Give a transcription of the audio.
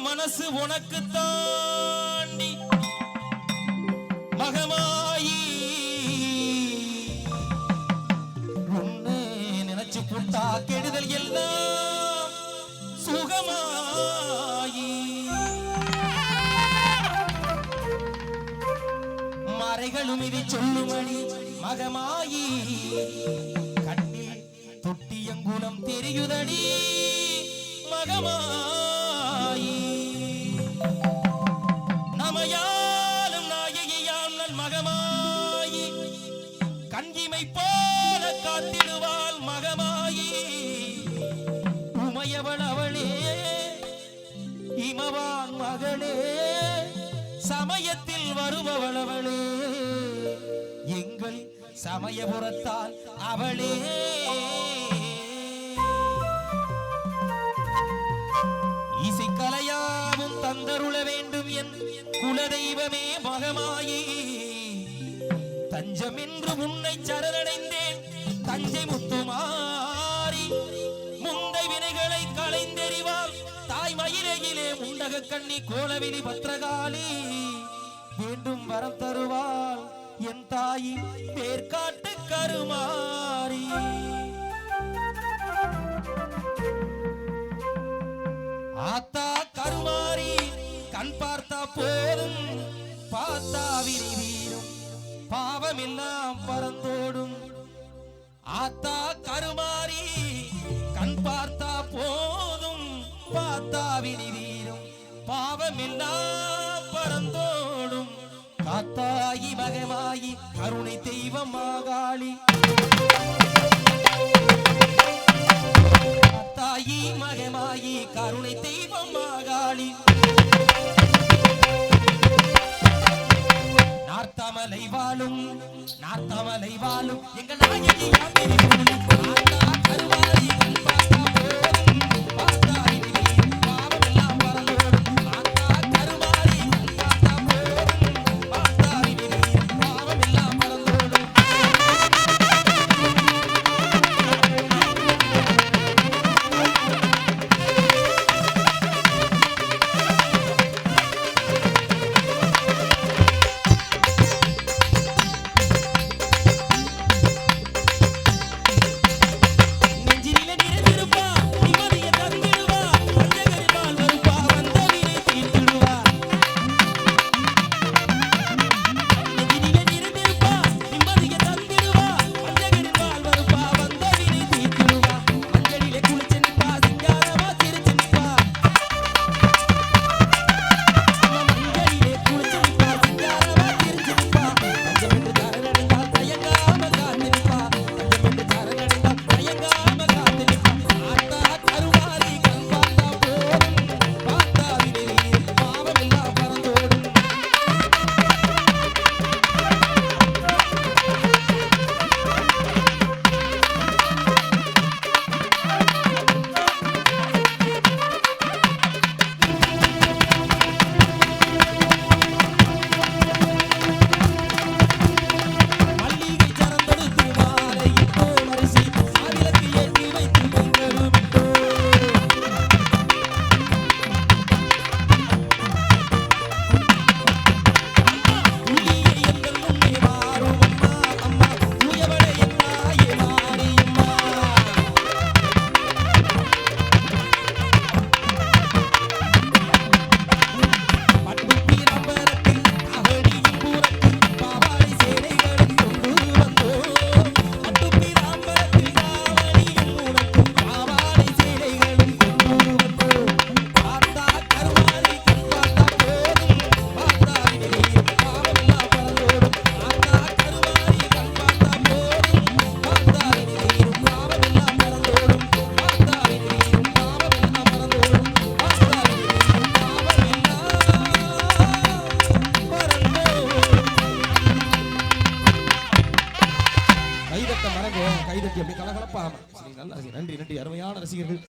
மனசு உனக்கு தாண்டி மகமாயி. உன்னை நினைச்சு புட்டா கெடுதல் எல்லாம் சுகமாயி. மறைகளும் இது சொல்லுமணி மகமாயி. கண்ணில் தொட்டியங்குணம் தெரியுதடி மகமாயி. நமையாலும் நாயகியாம் நல் மகமாயி. கஞ்சிமை போல காத்திடுவாள் மகமாயி. உமையவள் அவளே இமவான் மகளே சமயத்தில் வருபவள் அவளே. எங்கள் சமயபுரத்தால் அவளே. தந்தருள வேண்டும் என் குலதெய்வமே மகமாயி. தஞ்சம் என்று உன்னை சரணடைந்தேன். தஞ்சை முத்துமாறி முந்தை வினைகளை களைந்தெறிவால் தாய் மயிலையிலே முண்டக கண்ணி கோலவினி பத்திரகாளி வேண்டும் வரம் தருவாள் என் தாயி பேர்காட்டு கருமாறி. ஆத்தா கண் பார்த்தா போதும் பார்த்தா விரிவீரும் பாவமெல்லாம் பறந்தோடும் ஆத்தா கருமாறி கண் பார்த்தா போதும் பார்த்தா விரிவீரும் பாவமெல்லாம் பறந்தோடும் காத்தாயி மகமாயி கருணை தெய்வமாகாளி நாத்தமலை வாழும் நாத்தமலை வாழும் எங்க நாயகி யாத்திரை பொருள். ஆத்தா கைதட்டி அப்படி கலகலப்பாம. நன்றி நன்றி. அருமையான ரசிகர்கள்.